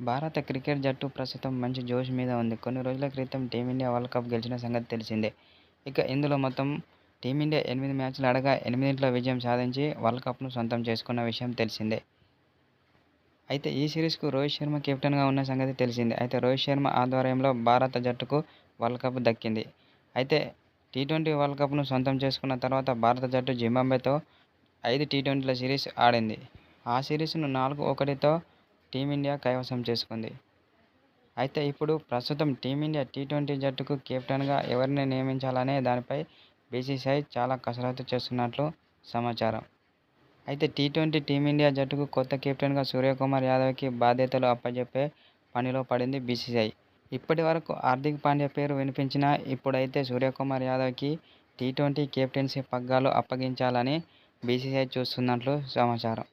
భారత క్రికెట్ జట్టు ప్రస్తుతం మంచి జోష్ మీద ఉంది. కొన్ని రోజుల క్రితం టీమిండియా వరల్డ్ కప్ గెలిచిన సంగతి తెలిసిందే. ఇక ఇందులో మొత్తం టీమిండియా ఎనిమిది మ్యాచ్లు ఆడగా ఎనిమిదింట్లో విజయం సాధించి వరల్డ్ కప్ను సొంతం చేసుకున్న విషయం తెలిసిందే. అయితే ఈ సిరీస్కు రోహిత్ శర్మ కెప్టెన్గా ఉన్న సంగతి తెలిసిందే. అయితే రోహిత్ శర్మ ఆధ్వర్యంలో భారత జట్టుకు వరల్డ్ కప్ దక్కింది. అయితే టీ-ట్వంటీ వరల్డ్ కప్ను సొంతం చేసుకున్న తర్వాత భారత జట్టు జింబాబ్వేతో ఐదు టీ-ట్వంటీల సిరీస్ ఆడింది. ఆ సిరీస్ను నాలుగు ఒకటితో టీమిండియా కైవసం చేసుకుంది. అయితే ఇప్పుడు ప్రస్తుతం టీమిండియా టీ-ట్వంటీ జట్టుకు కెప్టెన్గా ఎవరిని నియమించాలనే దానిపై బీసీసీఐ చాలా కసరత్తు చేస్తున్నట్లు సమాచారం. అయితే టీ-ట్వంటీ టీమిండియా జట్టుకు కొత్త కెప్టెన్గా సూర్యకుమార్ యాదవ్కి బాధ్యతలు అప్పజెప్పే పనిలో పడింది బీసీసీఐ. ఇప్పటి వరకు హార్దిక్ పాండ్యా పేరు వినిపించినా ఇప్పుడైతే సూర్యకుమార్ యాదవ్కి టీ-ట్వంటీ కెప్టెన్సీ పగ్గాలు అప్పగించాలని బీసీసీఐ చూస్తున్నట్లు సమాచారం.